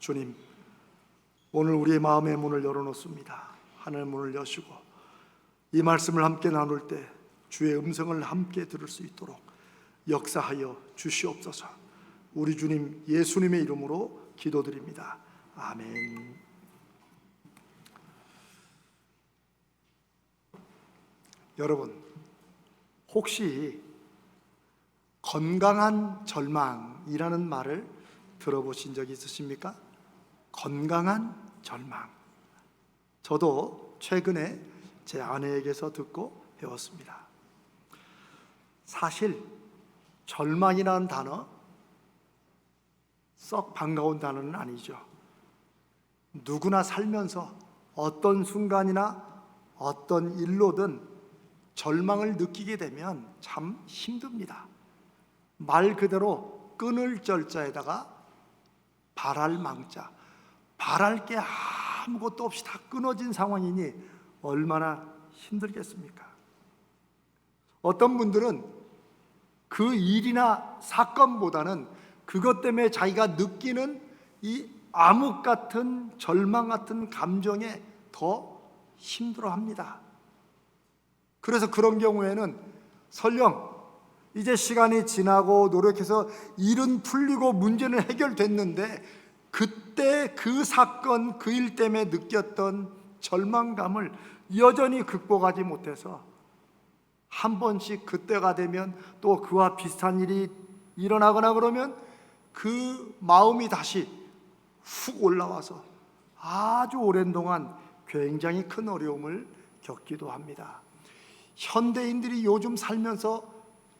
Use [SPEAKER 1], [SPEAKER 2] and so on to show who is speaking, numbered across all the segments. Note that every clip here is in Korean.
[SPEAKER 1] 주님, 오늘 우리의 마음의 문을 열어놓습니다. 하늘 문을 여시고 이 말씀을 함께 나눌 때 주의 음성을 함께 들을 수 있도록 역사하여 주시옵소서. 우리 주님 예수님의 이름으로 기도드립니다. 아멘. 여러분, 혹시 건강한 절망이라는 말을 들어보신 적 있으십니까? 건강한 절망. 저도 최근에 제 아내에게서 듣고 배웠습니다. 사실 절망이라는 단어 썩 반가운 단어는 아니죠. 누구나 살면서 어떤 순간이나 어떤 일로든 절망을 느끼게 되면 참 힘듭니다. 말 그대로 끊을 절자에다가 바랄 망자, 바랄 게 아무것도 없이 다 끊어진 상황이니 얼마나 힘들겠습니까? 어떤 분들은 그 일이나 사건보다는 그것 때문에 자기가 느끼는 이 암흑 같은 절망 같은 감정에 더 힘들어 합니다. 그래서 그런 경우에는 설령 이제 시간이 지나고 노력해서 일은 풀리고 문제는 해결됐는데 그 때 그 사건 그 일 때문에 느꼈던 절망감을 여전히 극복하지 못해서 한 번씩 그때가 되면 또 그와 비슷한 일이 일어나거나 그러면 그 마음이 다시 훅 올라와서 아주 오랜 동안 굉장히 큰 어려움을 겪기도 합니다. 현대인들이 요즘 살면서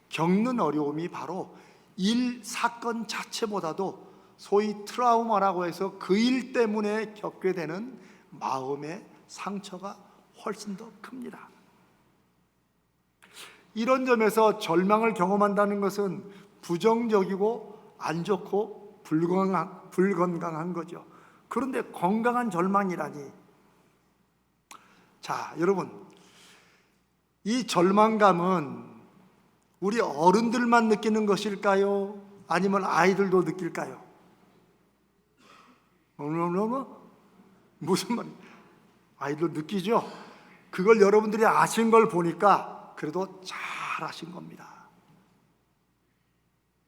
[SPEAKER 1] 겪는 어려움이 바로 일 사건 자체보다도 소위 트라우마라고 해서 그 일 때문에 겪게 되는 마음의 상처가 훨씬 더 큽니다. 이런 점에서 절망을 경험한다는 것은 부정적이고 안 좋고 불건강, 불건강한 거죠. 그런데 건강한 절망이라니. 자, 여러분. 이 절망감은 우리 어른들만 느끼는 것일까요? 아니면 아이들도 느낄까요? 어머머머 무슨 말? 아이들 느끼죠. 그걸 여러분들이 아신 걸 보니까 그래도 잘 아신 겁니다.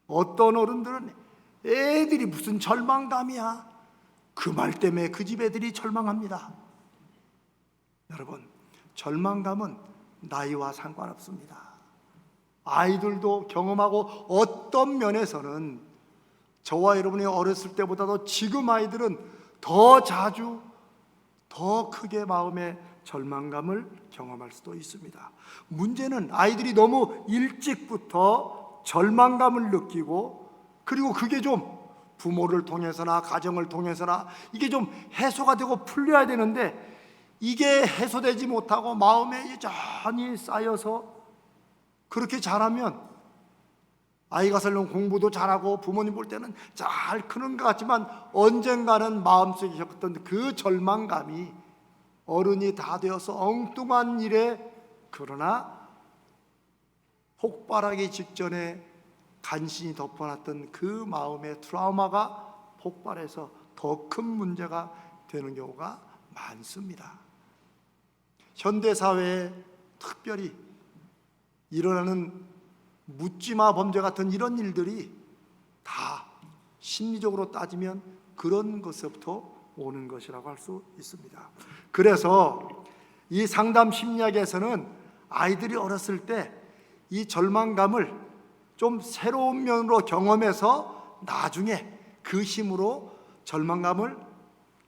[SPEAKER 1] 어떤 어른들은 애들이 무슨 절망감이야. 그 말 때문에 그 집 애들이 절망합니다. 여러분, 절망감은 나이와 상관없습니다. 아이들도 경험하고 어떤 면에서는 저와 여러분이 어렸을 때보다도 지금 아이들은 더 자주 더 크게 마음의 절망감을 경험할 수도 있습니다. 문제는 아이들이 너무 일찍부터 절망감을 느끼고 그리고 그게 좀 부모를 통해서나 가정을 통해서나 이게 좀 해소가 되고 풀려야 되는데 이게 해소되지 못하고 마음에 여전히 쌓여서 그렇게 자라면 아이가 설령 공부도 잘하고 부모님 볼 때는 잘 크는 것 같지만 언젠가는 마음속에 겪었던 그 절망감이 어른이 다 되어서 엉뚱한 일에 그러나 폭발하기 직전에 간신히 덮어놨던 그 마음의 트라우마가 폭발해서 더 큰 문제가 되는 경우가 많습니다. 현대 사회에 특별히 일어나는 묻지마 범죄 같은 이런 일들이 다 심리적으로 따지면 그런 것부터 오는 것이라고 할 수 있습니다. 그래서 이 상담 심리학에서는 아이들이 어렸을 때 이 절망감을 좀 새로운 면으로 경험해서 나중에 그 힘으로 절망감을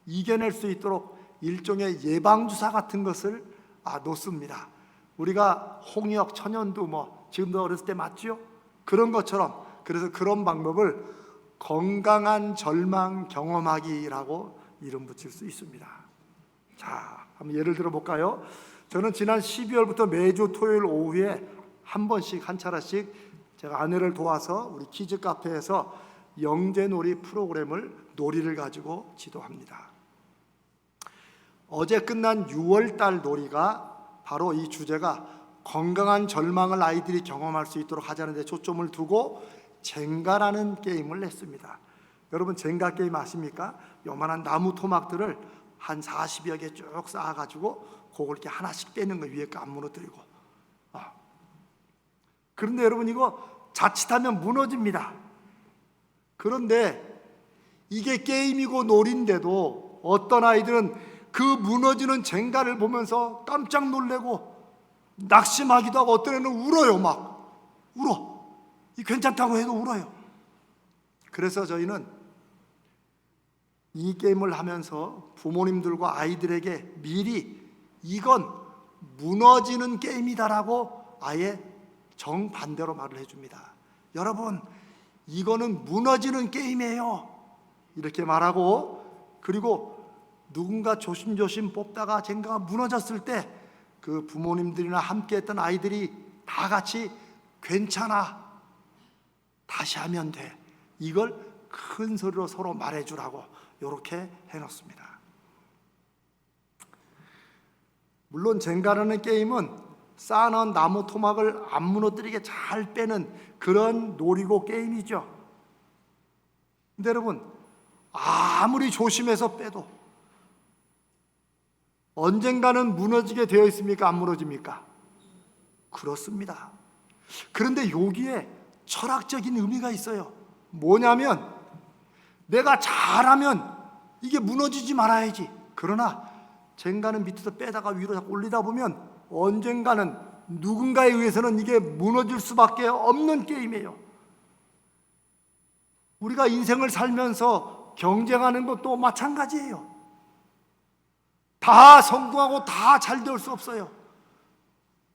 [SPEAKER 1] 이겨낼 수 있도록 일종의 예방주사 같은 것을 아, 놓습니다. 우리가 홍역, 천연두 뭐 지금도 어렸을 때 맞죠? 그런 것처럼 그래서 그런 방법을 건강한 절망 경험하기라고 이름 붙일 수 있습니다. 자, 한번 예를 들어 볼까요? 저는 지난 12월부터 매주 토요일 오후에 한 번씩 한 차례씩 제가 아내를 도와서 우리 키즈 카페에서 영재놀이 프로그램을 놀이를 가지고 지도합니다. 어제 끝난 6월 달 놀이가 바로 이 주제가 건강한 절망을 아이들이 경험할 수 있도록 하자는 데 초점을 두고 젠가라는 게임을 냈습니다. 여러분 젠가 게임 아십니까? 요만한 나무 토막들을 한 40여 개 쭉 쌓아가지고 그걸 이렇게 하나씩 빼는 거 위에 거안 무너뜨리고 아. 그런데 여러분 이거 자칫하면 무너집니다 그런데 이게 게임이고 놀인데도 어떤 아이들은 그 무너지는 젠가를 보면서 깜짝 놀래고 낙심하기도 하고 어떤 애는 울어요 막 울어 이 괜찮다고 해도 울어요 그래서 저희는 이 게임을 하면서 부모님들과 아이들에게 미리 이건 무너지는 게임이다라고 아예 정반대로 말을 해줍니다. 여러분, 이거는 무너지는 게임이에요. 이렇게 말하고 그리고 누군가 조심조심 뽑다가 젠가가 무너졌을 때 그 부모님들이나 함께 했던 아이들이 다 같이 괜찮아. 다시 하면 돼. 이걸 큰 소리로 서로 말해주라고 이렇게 해놓습니다. 물론 젠가라는 게임은 쌓아놓은 나무 토막을 안 무너뜨리게 잘 빼는 그런 놀이고 게임이죠. 근데 여러분 아무리 조심해서 빼도 언젠가는 무너지게 되어 있습니까? 안 무너집니까? 그렇습니다. 그런데 여기에 철학적인 의미가 있어요. 뭐냐면 내가 잘하면 이게 무너지지 말아야지. 그러나 젠가는 밑에서 빼다가 위로 올리다 보면 언젠가는 누군가에 의해서는 이게 무너질 수밖에 없는 게임이에요. 우리가 인생을 살면서 경쟁하는 것도 마찬가지예요. 다 성공하고 다 잘 될 수 없어요.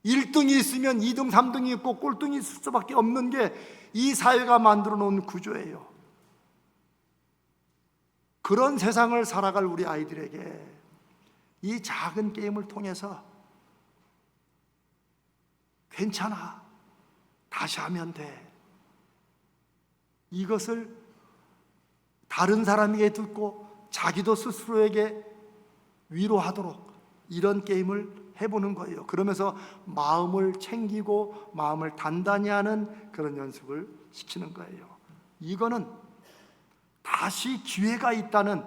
[SPEAKER 1] 1등이 있으면 2등, 3등이 있고 꼴등이 있을 수밖에 없는 게 이 사회가 만들어 놓은 구조예요. 그런 세상을 살아갈 우리 아이들에게 이 작은 게임을 통해서 괜찮아. 다시 하면 돼. 이것을 다른 사람에게 듣고 자기도 스스로에게 위로하도록 이런 게임을 해보는 거예요. 그러면서 마음을 챙기고 마음을 단단히 하는 그런 연습을 시키는 거예요. 이거는 다시 기회가 있다는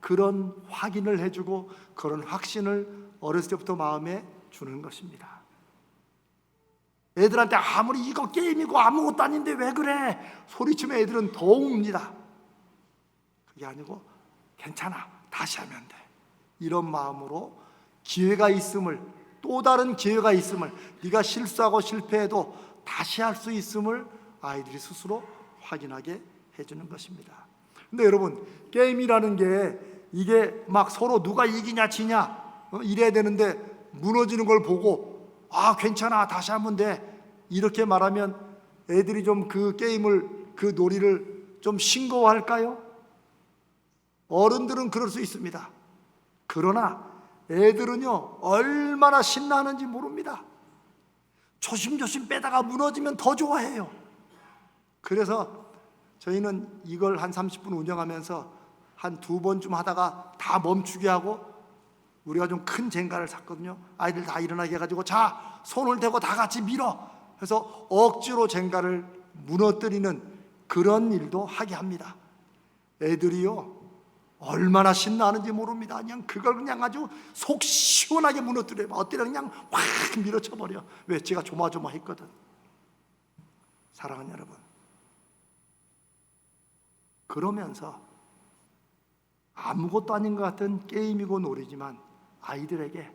[SPEAKER 1] 그런 확인을 해주고 그런 확신을 어렸을 때부터 마음에 주는 것입니다. 애들한테 아무리 이거 게임이고 아무것도 아닌데 왜 그래? 소리치면 애들은 더 웁니다. 그게 아니고 괜찮아. 다시 하면 돼. 이런 마음으로 기회가 있음을 또 다른 기회가 있음을 네가 실수하고 실패해도 다시 할 수 있음을 아이들이 스스로 확인하게 해주는 것입니다. 근데 여러분 게임이라는 게 이게 막 서로 누가 이기냐 지냐 어, 이래야 되는데 무너지는 걸 보고 아 괜찮아 다시 하면 돼 이렇게 말하면 애들이 좀 그 게임을 그 놀이를 좀 싱거워할까요? 어른들은 그럴 수 있습니다. 그러나 애들은요 얼마나 신나는지 모릅니다. 조심조심 빼다가 무너지면 더 좋아해요. 그래서 저희는 이걸 한 30분 운영하면서 한 두 번쯤 하다가 다 멈추게 하고 우리가 좀큰 젠가를 샀거든요. 아이들 다 일어나게 해가지고 자 손을 대고 다 같이 밀어. 해서 억지로 젠가를 무너뜨리는 그런 일도 하게 합니다. 애들이요 얼마나 신나는지 모릅니다. 그냥 그걸 그냥 아주 속 시원하게 무너뜨려요. 어때려 그냥 확 밀어쳐 버려. 왜 제가 조마조마했거든. 사랑하는 여러분. 그러면서 아무것도 아닌 것 같은 게임이고 놀이지만 아이들에게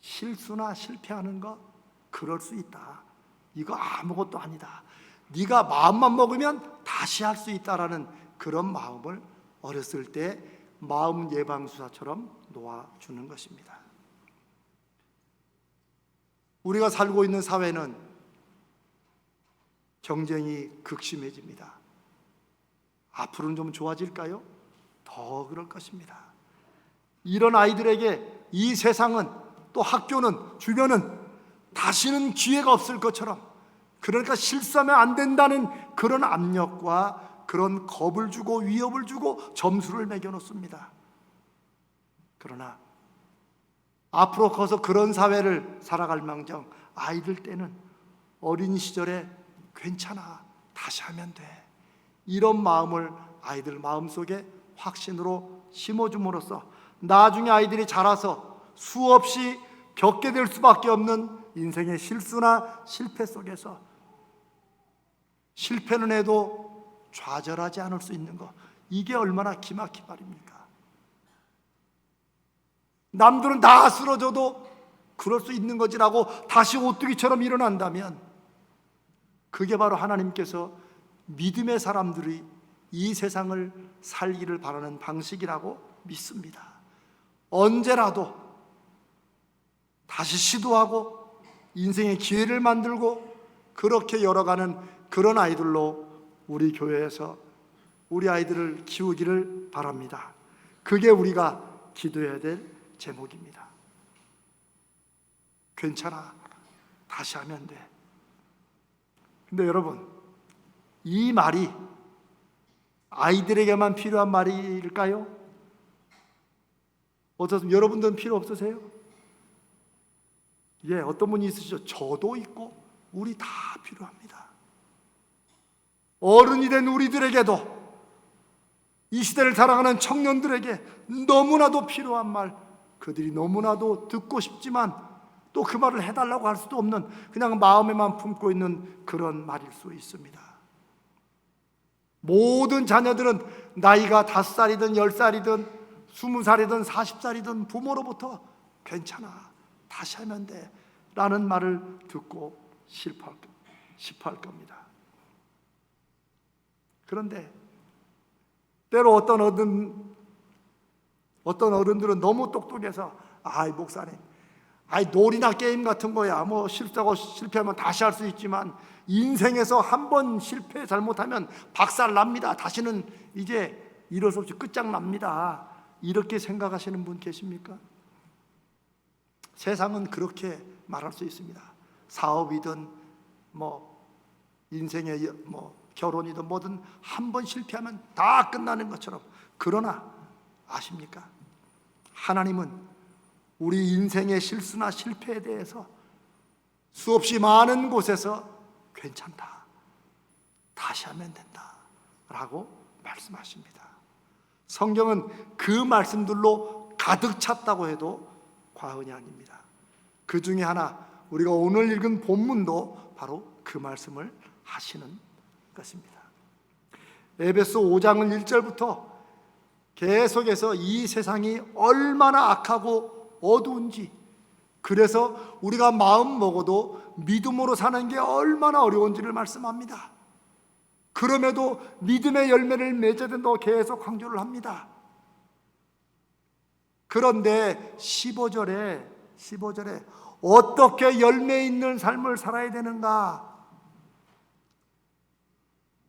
[SPEAKER 1] 실수나 실패하는 거 그럴 수 있다. 이거 아무것도 아니다. 네가 마음만 먹으면 다시 할 수 있다라는 그런 마음을 어렸을 때 마음 예방수사처럼 놓아주는 것입니다. 우리가 살고 있는 사회는 경쟁이 극심해집니다. 앞으로는 좀 좋아질까요? 더 그럴 것입니다. 이런 아이들에게 이 세상은 또 학교는 주변은 다시는 기회가 없을 것처럼 그러니까 실수하면 안 된다는 그런 압력과 그런 겁을 주고 위협을 주고 점수를 매겨 놓습니다. 그러나 앞으로 커서 그런 사회를 살아갈 망정 아이들 때는 어린 시절에 괜찮아 다시 하면 돼 이런 마음을 아이들 마음속에 확신으로 심어줌으로써 나중에 아이들이 자라서 수없이 겪게 될 수밖에 없는 인생의 실수나 실패 속에서 실패는 해도 좌절하지 않을 수 있는 것 이게 얼마나 기막힌 말입니까? 남들은 다 쓰러져도 그럴 수 있는 거지라고 다시 오뚜기처럼 일어난다면 그게 바로 하나님께서 믿음의 사람들이 이 세상을 살기를 바라는 방식이라고 믿습니다. 언제라도 다시 시도하고 인생의 기회를 만들고 그렇게 열어가는 그런 아이들로 우리 교회에서 우리 아이들을 키우기를 바랍니다. 그게 우리가 기도해야 될 제목입니다. 괜찮아. 다시 하면 돼. 근데 여러분, 이 말이 아이들에게만 필요한 말일까요? 어떻습니까? 여러분들은 필요 없으세요? 예, 어떤 분이 있으시죠? 저도 있고, 우리 다 필요합니다. 어른이 된 우리들에게도 이 시대를 살아가는 청년들에게 너무나도 필요한 말, 그들이 너무나도 듣고 싶지만 또 그 말을 해달라고 할 수도 없는 그냥 마음에만 품고 있는 그런 말일 수 있습니다. 모든 자녀들은 나이가 다섯 살이든 열 살이든 스무 살이든 사십 살이든 부모로부터 괜찮아 다시 하면 돼 라는 말을 듣고 싶어할, 싶어할 겁니다. 그런데 때로 어떤 어른 어떤 어른들은 너무 똑똑해서 아이 목사님 아이 놀이나 게임 같은 거야. 뭐 실수하고 실패하면 다시 할 수 있지만 인생에서 한 번 실패 잘못하면 박살 납니다. 다시는 이제 이럴 수 없이 끝장납니다. 이렇게 생각하시는 분 계십니까? 세상은 그렇게 말할 수 있습니다. 사업이든 뭐 인생의 뭐 결혼이든 뭐든 한 번 실패하면 다 끝나는 것처럼 그러나 아십니까? 하나님은 우리 인생의 실수나 실패에 대해서 수없이 많은 곳에서 괜찮다. 다시 하면 된다. 라고 말씀하십니다. 성경은 그 말씀들로 가득 찼다고 해도 과언이 아닙니다. 그 중에 하나, 우리가 오늘 읽은 본문도 바로 그 말씀을 하시는 것입니다. 에베소 5장은 1절부터 계속해서 이 세상이 얼마나 악하고 어두운지 그래서 우리가 마음 먹어도 믿음으로 사는 게 얼마나 어려운지를 말씀합니다. 그럼에도 믿음의 열매를 맺어야 된다고 계속 강조를 합니다. 그런데 15절에 15절에 어떻게 열매 있는 삶을 살아야 되는가?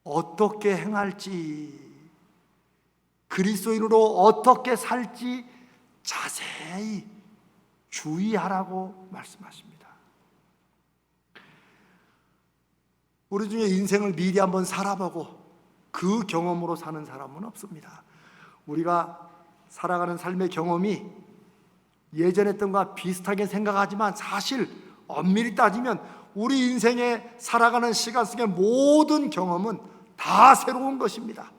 [SPEAKER 1] 어떻게 행할지 그리스도인으로 어떻게 살지 자세히 주의하라고 말씀하십니다. 우리 중에 인생을 미리 한번 살아보고 그 경험으로 사는 사람은 없습니다. 우리가 살아가는 삶의 경험이 예전 했던과 비슷하게 생각하지만 사실 엄밀히 따지면 우리 인생에 살아가는 시간 속의 모든 경험은 다 새로운 것입니다.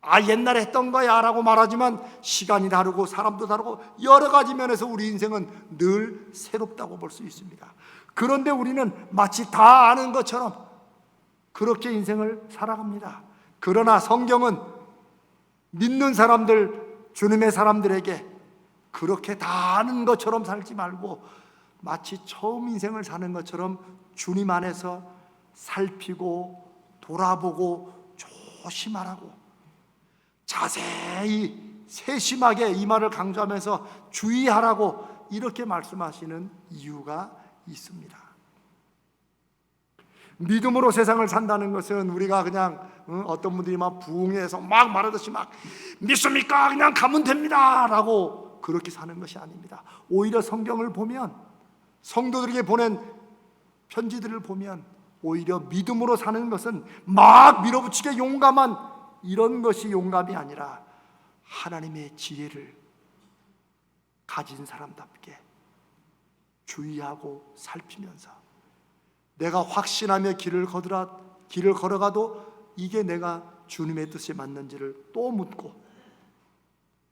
[SPEAKER 1] 아, 옛날에 했던 거야 라고 말하지만 시간이 다르고 사람도 다르고 여러 가지 면에서 우리 인생은 늘 새롭다고 볼 수 있습니다. 그런데 우리는 마치 다 아는 것처럼 그렇게 인생을 살아갑니다. 그러나 성경은 믿는 사람들, 주님의 사람들에게 그렇게 다 아는 것처럼 살지 말고 마치 처음 인생을 사는 것처럼 주님 안에서 살피고 돌아보고 조심하라고 자세히 세심하게 이 말을 강조하면서 주의하라고 이렇게 말씀하시는 이유가 있습니다. 믿음으로 세상을 산다는 것은 우리가 그냥 어, 어떤 분들이 막 부흥해서 막 말하듯이 막 믿습니까? 그냥 가면 됩니다 라고 그렇게 사는 것이 아닙니다. 오히려 성경을 보면 성도들에게 보낸 편지들을 보면 오히려 믿음으로 사는 것은 막 밀어붙이게 용감한 이런 것이 용감이 아니라 하나님의 지혜를 가진 사람답게 주의하고 살피면서 내가 확신하며 길을 걸어라 길을 걸어가도 이게 내가 주님의 뜻에 맞는지를 또 묻고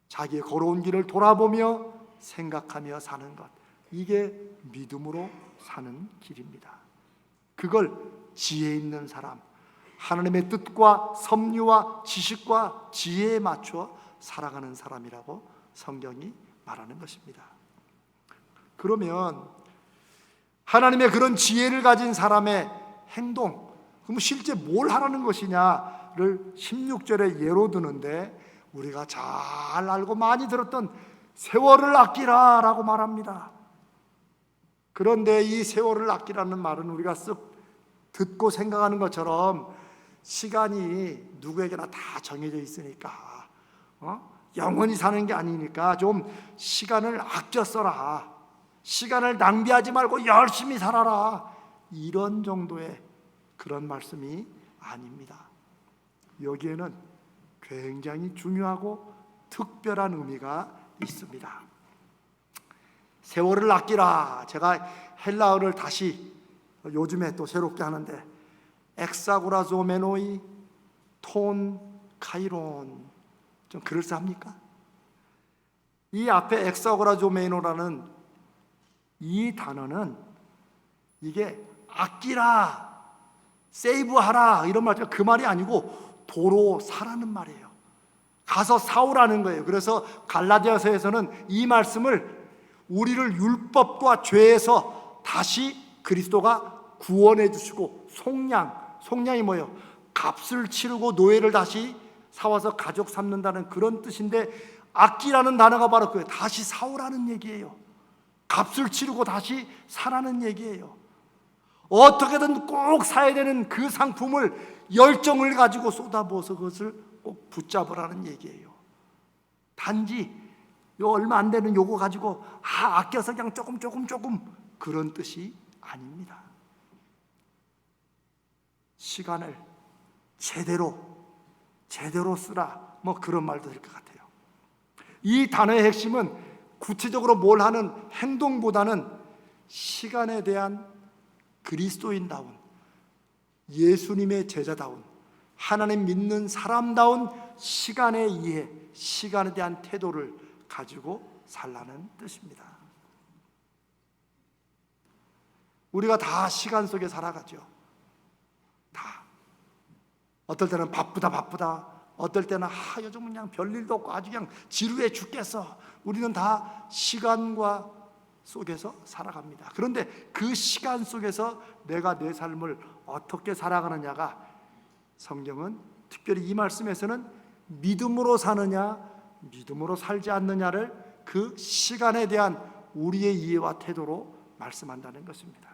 [SPEAKER 1] 자기의 걸어온 길을 돌아보며 생각하며 사는 것. 이게 믿음으로 사는 길입니다. 그걸 지혜 있는 사람, 하나님의 뜻과 섭리와 지식과 지혜에 맞춰 살아가는 사람이라고 성경이 말하는 것입니다. 그러면 하나님의 그런 지혜를 가진 사람의 행동, 그럼 실제 뭘 하라는 것이냐를 16절에 예로 드는데 우리가 잘 알고 많이 들었던 세월을 아끼라라고 말합니다. 그런데 이 세월을 아끼라는 말은 우리가 쓱 듣고 생각하는 것처럼 시간이 누구에게나 다 정해져 있으니까 어? 영원히 사는 게 아니니까 좀 시간을 아껴 써라. 시간을 낭비하지 말고 열심히 살아라. 이런 정도의 그런 말씀이 아닙니다. 여기에는 굉장히 중요하고 특별한 의미가 있습니다. 세월을 아끼라. 제가 헬라어를 다시 요즘에 또 새롭게 하는데 엑사고라조메노이 톤 카이론 좀 그럴싸합니까? 이 앞에 엑사고라조메노라는 이 단어는 이게 아끼라, 세이브하라 이런 말이 그 말이 아니고 도로 사라는 말이에요. 가서 사오라는 거예요. 그래서 갈라디아서에서는 이 말씀을 우리를 율법과 죄에서 다시 그리스도가 구원해 주시고 속량, 속량이 뭐예요? 값을 치르고 노예를 다시 사와서 가족 삼는다는 그런 뜻인데 아끼라는 단어가 바로 그 다시 사오라는 얘기예요. 값을 치르고 다시 사라는 얘기예요. 어떻게든 꼭 사야 되는 그 상품을 열정을 가지고 쏟아부어서 그것을 꼭 붙잡으라는 얘기예요. 단지 요 얼마 안 되는 요거 가지고 아 아껴서 그냥 조금 조금 조금 그런 뜻이 아닙니다. 시간을 제대로 제대로 쓰라 뭐 그런 말도 될 것 같아요. 이 단어의 핵심은 구체적으로 뭘 하는 행동보다는 시간에 대한 그리스도인다운 예수님의 제자다운 하나님 믿는 사람다운 시간의 이해, 시간에 대한 태도를 가지고 살라는 뜻입니다. 우리가 다 시간 속에 살아가죠. 다. 어떨 때는 바쁘다 바쁘다. 어떨 때는 아 요즘 그냥 별일도 없고 아주 그냥 지루해 죽겠어. 우리는 다 시간과 속에서 살아갑니다. 그런데 그 시간 속에서 내가 내 삶을 어떻게 살아가느냐가 성경은 특별히 이 말씀에서는 믿음으로 사느냐, 믿음으로 살지 않느냐를 그 시간에 대한 우리의 이해와 태도로 말씀한다는 것입니다.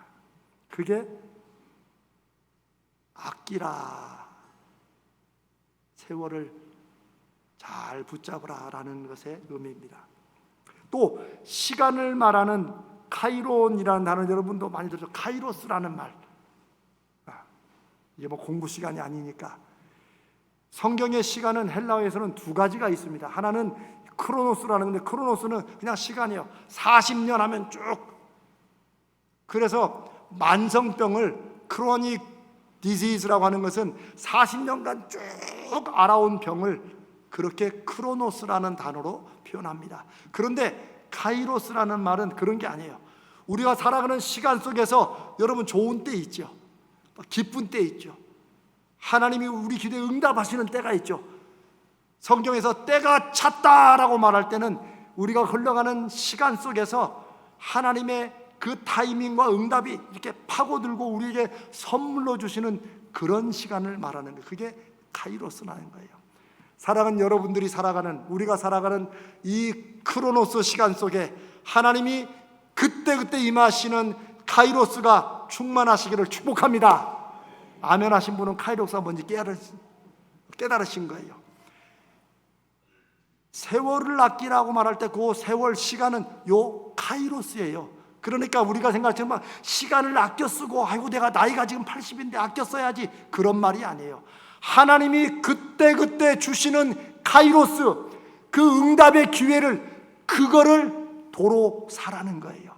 [SPEAKER 1] 그게 아끼라 세월을 잘 붙잡으라 라는 것의 의미입니다. 또 시간을 말하는 카이론이라는 단어 여러분도 많이 들었죠. 카이로스라는 말. 아, 이게 뭐 공부 시간이 아니니까. 성경의 시간은 헬라어에서는 두 가지가 있습니다. 하나는 크로노스라는 건데 크로노스는 그냥 시간이에요. 40년 하면 쭉. 그래서 만성병을 크로닉 디지즈라고 하는 것은 40년간 쭉 알아온 병을 그렇게 크로노스라는 단어로 표현합니다. 그런데 카이로스라는 말은 그런 게 아니에요. 우리가 살아가는 시간 속에서 여러분 좋은 때 있죠. 기쁜 때 있죠. 하나님이 우리 기도에 응답하시는 때가 있죠. 성경에서 때가 찼다라고 말할 때는 우리가 흘러가는 시간 속에서 하나님의 그 타이밍과 응답이 이렇게 파고들고 우리에게 선물로 주시는 그런 시간을 말하는 거예요. 그게 카이로스라는 거예요. 사랑하는 여러분들이 살아가는 우리가 살아가는 이 크로노스 시간 속에 하나님이 그때 그때 임하시는 카이로스가 충만하시기를 축복합니다. 아멘 하신 분은 카이로스가 뭔지 깨달으신 거예요. 세월을 아끼라고 말할 때 그 세월 시간은 요 카이로스예요. 그러니까 우리가 생각하지만 시간을 아껴 쓰고 아이고 내가 나이가 지금 80인데 아껴 써야지 그런 말이 아니에요. 하나님이 그때 그때 주시는 카이로스 그 응답의 기회를 그거를 도로 사라는 거예요.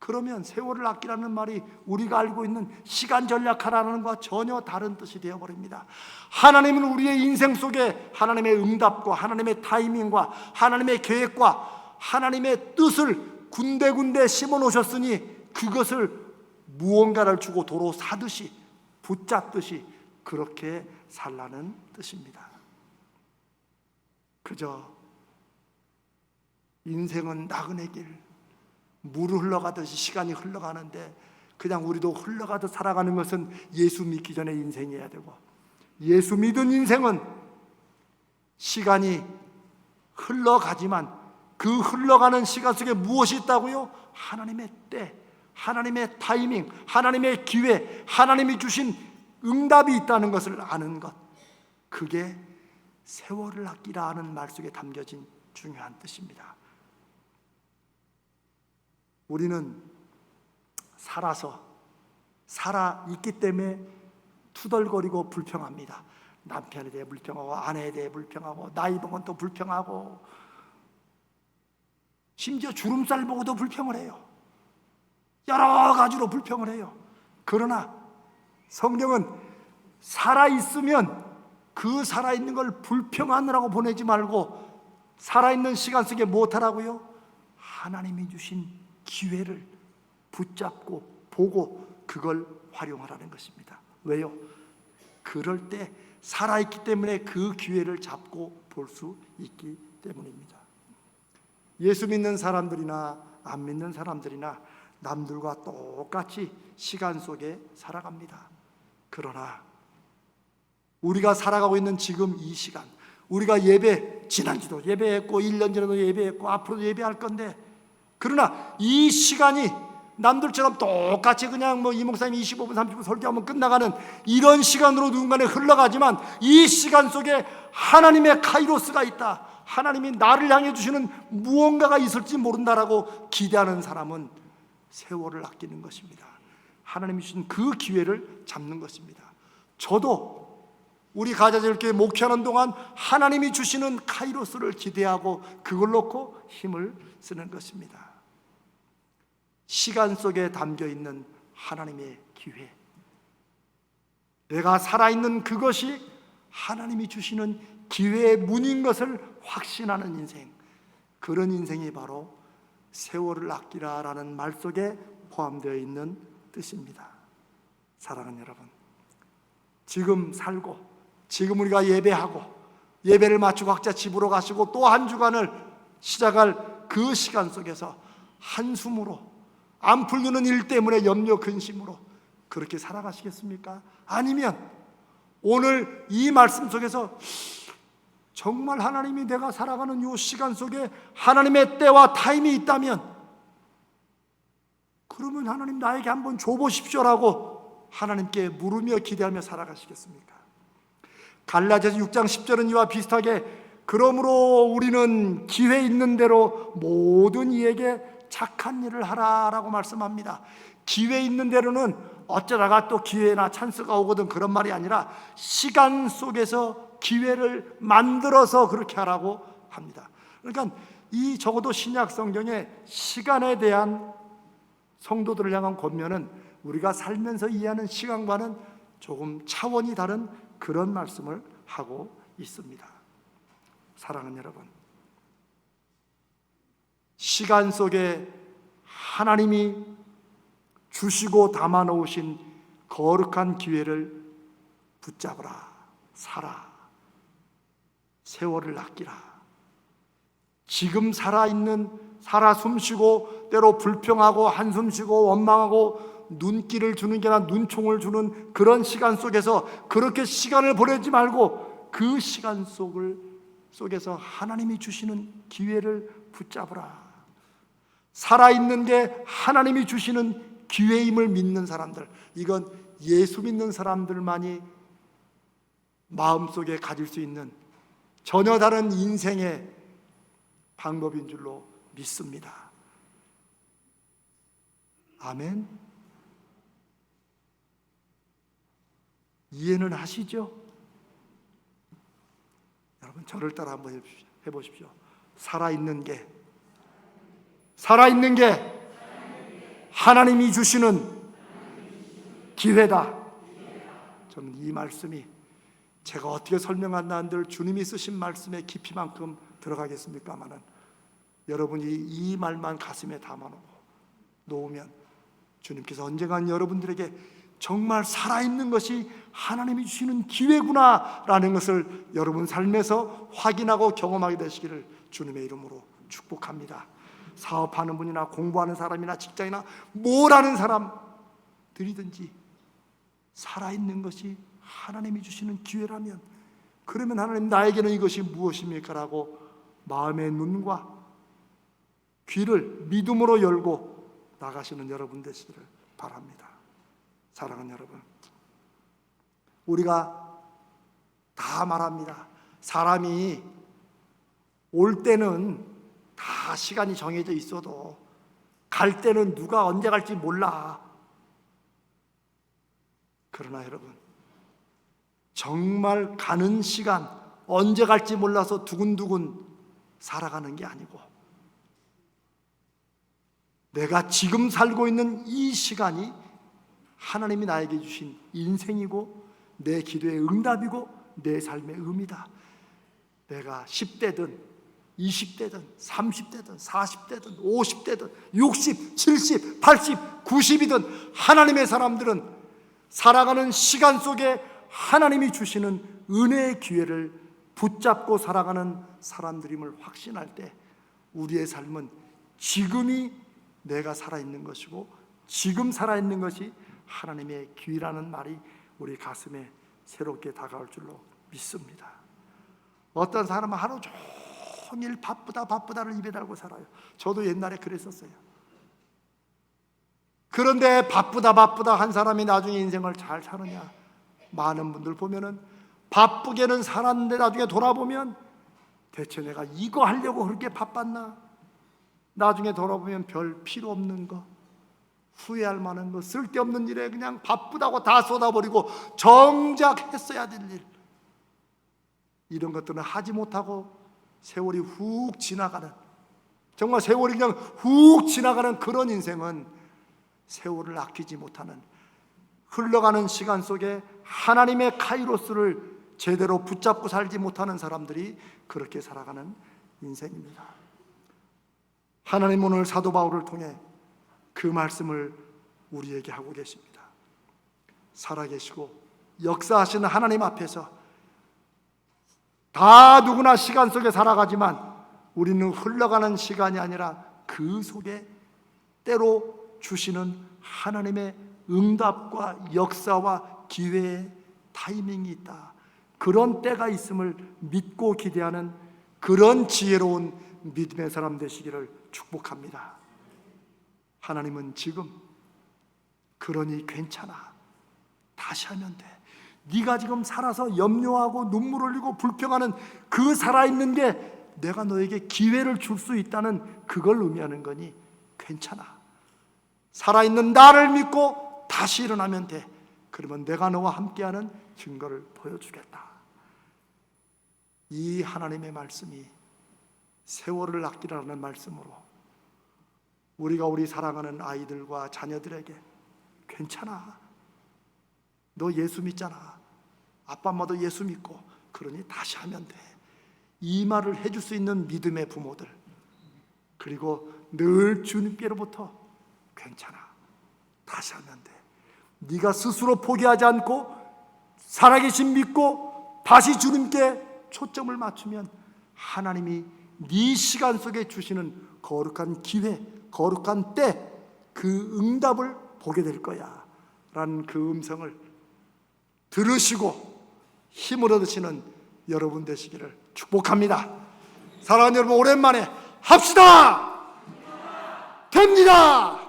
[SPEAKER 1] 그러면 세월을 아끼라는 말이 우리가 알고 있는 시간 전략하라는 것과 전혀 다른 뜻이 되어버립니다. 하나님은 우리의 인생 속에 하나님의 응답과 하나님의 타이밍과 하나님의 계획과 하나님의 뜻을 군데군데 심어 놓으셨으니 그것을 무언가를 주고 도로 사듯이 붙잡듯이 그렇게 살라는 뜻입니다. 그저 인생은 나그네 길, 물을 흘러가듯이 시간이 흘러가는데 그냥 우리도 흘러가듯 살아가는 것은 예수 믿기 전에 인생이어야 되고 예수 믿은 인생은 시간이 흘러가지만 그 흘러가는 시간 속에 무엇이 있다고요? 하나님의 때, 하나님의 타이밍, 하나님의 기회, 하나님이 주신 응답이 있다는 것을 아는 것. 그게 세월을 아끼라 하는 말 속에 담겨진 중요한 뜻입니다. 우리는 살아서 살아 있기 때문에 투덜거리고 불평합니다. 남편에 대해 불평하고 아내에 대해 불평하고 나이 먹은 또 불평하고 심지어 주름살 보고도 불평을 해요. 여러 가지로 불평을 해요. 그러나 성경은 살아 있으면 그 살아 있는 걸 불평하느라고 보내지 말고 살아 있는 시간 속에 무엇하라고요? 하나님이 주신 기회를 붙잡고 보고 그걸 활용하라는 것입니다. 왜요? 그럴 때 살아있기 때문에 그 기회를 잡고 볼 수 있기 때문입니다. 예수 믿는 사람들이나 안 믿는 사람들이나 남들과 똑같이 시간 속에 살아갑니다. 그러나 우리가 살아가고 있는 지금 이 시간, 우리가 예배, 지난주도 예배했고, 1년 전에도 예배했고, 앞으로도 예배할 건데, 그러나 이 시간이 남들처럼 똑같이 그냥 뭐 이 목사님 25분, 30분 설교하면 끝나가는 이런 시간으로 누군가는 흘러가지만 이 시간 속에 하나님의 카이로스가 있다. 하나님이 나를 향해 주시는 무언가가 있을지 모른다라고 기대하는 사람은 세월을 아끼는 것입니다. 하나님이 주신 그 기회를 잡는 것입니다. 저도 우리 가자들께 목회하는 동안 하나님이 주시는 카이로스를 기대하고 그걸 놓고 힘을 쓰는 것입니다. 시간 속에 담겨 있는 하나님의 기회. 내가 살아있는 그것이 하나님이 주시는 기회의 문인 것을 확신하는 인생. 그런 인생이 바로 세월을 아끼라라는 말 속에 포함되어 있는 뜻입니다. 사랑하는 여러분. 지금 살고, 지금 우리가 예배하고, 예배를 마치고 각자 집으로 가시고 또 한 주간을 시작할 그 시간 속에서 한숨으로 안 풀리는 일 때문에 염려 근심으로 그렇게 살아가시겠습니까? 아니면 오늘 이 말씀 속에서 정말 하나님이 내가 살아가는 이 시간 속에 하나님의 때와 타임이 있다면 그러면 하나님 나에게 한번 줘보십시오라고 하나님께 물으며 기대하며 살아가시겠습니까? 갈라디아서 6장 10절은 이와 비슷하게 그러므로 우리는 기회 있는 대로 모든 이에게 착한 일을 하라라고 말씀합니다. 기회 있는 대로는 어쩌다가 또 기회나 찬스가 오거든 그런 말이 아니라 시간 속에서 기회를 만들어서 그렇게 하라고 합니다. 그러니까 이 적어도 신약 성경에 시간에 대한 성도들을 향한 권면은 우리가 살면서 이해하는 시간과는 조금 차원이 다른 그런 말씀을 하고 있습니다. 사랑하는 여러분. 시간 속에 하나님이 주시고 담아 놓으신 거룩한 기회를 붙잡으라. 살아. 세월을 아끼라. 지금 살아있는, 살아 숨쉬고, 때로 불평하고, 한숨 쉬고, 원망하고, 눈길을 주는 게 아니라 눈총을 주는 그런 시간 속에서 그렇게 시간을 보내지 말고 그 시간 속을, 속에서 하나님이 주시는 기회를 붙잡으라. 살아있는 게 하나님이 주시는 기회임을 믿는 사람들. 이건 예수 믿는 사람들만이 마음속에 가질 수 있는 전혀 다른 인생의 방법인 줄로 믿습니다. 아멘. 이해는 하시죠? 여러분 저를 따라 한번 해보십시오. 살아있는 게 살아있는 게 하나님이 주시는 기회다. 저는 이 말씀이 제가 어떻게 설명한다 한들 주님이 쓰신 말씀의 깊이만큼 들어가겠습니까마는 여러분이 이 말만 가슴에 담아놓고 놓으면 주님께서 언젠간 여러분들에게 정말 살아있는 것이 하나님이 주시는 기회구나라는 것을 여러분 삶에서 확인하고 경험하게 되시기를 주님의 이름으로 축복합니다. 사업하는 분이나 공부하는 사람이나 직장이나 뭘 하는 사람들이든지 살아있는 것이 하나님이 주시는 기회라면 그러면 하나님 나에게는 이것이 무엇입니까 라고 마음의 눈과 귀를 믿음으로 열고 나가시는 여러분 되시기를 바랍니다. 사랑하는 여러분, 우리가 다 말합니다. 사람이 올 때는 다 시간이 정해져 있어도 갈 때는 누가 언제 갈지 몰라. 그러나 여러분, 정말 가는 시간, 언제 갈지 몰라서 두근두근 살아가는 게 아니고, 내가 지금 살고 있는 이 시간이 하나님이 나에게 주신 인생이고, 내 기도의 응답이고, 내 삶의 의미다. 내가 10대든 20대든 30대든 40대든 50대든 60, 70, 80, 90이든 하나님의 사람들은 살아가는 시간 속에 하나님이 주시는 은혜의 기회를 붙잡고 살아가는 사람들임을 확신할 때 우리의 삶은 지금이 내가 살아있는 것이고 지금 살아있는 것이 하나님의 기회라는 말이 우리 가슴에 새롭게 다가올 줄로 믿습니다. 어떤 사람은 하루 종일 바쁘다 바쁘다를 입에 달고 살아요. 저도 옛날에 그랬었어요. 그런데 바쁘다 바쁘다 한 사람이 나중에 인생을 잘 사느냐? 많은 분들 보면은 바쁘게는 살았는데 나중에 돌아보면 대체 내가 이거 하려고 그렇게 바빴나? 나중에 돌아보면 별 필요 없는 거, 후회할 만한 거, 쓸데없는 일에 그냥 바쁘다고 다 쏟아버리고 정작 했어야 될 일. 이런 것들은 하지 못하고 세월이 훅 지나가는 정말 세월이 그냥 훅 지나가는 그런 인생은 세월을 아끼지 못하는 흘러가는 시간 속에 하나님의 카이로스를 제대로 붙잡고 살지 못하는 사람들이 그렇게 살아가는 인생입니다. 하나님 오늘 사도 바울을 통해 그 말씀을 우리에게 하고 계십니다. 살아계시고 역사하시는 하나님 앞에서 다 누구나 시간 속에 살아가지만 우리는 흘러가는 시간이 아니라 그 속에 때로 주시는 하나님의 응답과 역사와 기회의 타이밍이 있다. 그런 때가 있음을 믿고 기대하는 그런 지혜로운 믿음의 사람 되시기를 축복합니다. 하나님은 지금 그러니 괜찮아. 다시 하면 돼. 네가 지금 살아서 염려하고 눈물 흘리고 불평하는 그 살아있는 게 내가 너에게 기회를 줄 수 있다는 그걸 의미하는 거니 괜찮아. 살아있는 나를 믿고 다시 일어나면 돼. 그러면 내가 너와 함께하는 증거를 보여주겠다. 이 하나님의 말씀이 세월을 아끼라는 말씀으로 우리가 우리 사랑하는 아이들과 자녀들에게 괜찮아. 너 예수 믿잖아. 아빠 엄마도 예수 믿고 그러니 다시 하면 돼. 이 말을 해줄 수 있는 믿음의 부모들 그리고 늘 주님께로부터 괜찮아. 다시 하면 돼. 네가 스스로 포기하지 않고 살아계신 믿고 다시 주님께 초점을 맞추면 하나님이 네 시간 속에 주시는 거룩한 기회, 거룩한 때 그 응답을 보게 될 거야. 라는 그 음성을 들으시고 힘을 얻으시는 여러분 되시기를 축복합니다. 사랑하는 여러분, 오랜만에 합시다! 됩니다!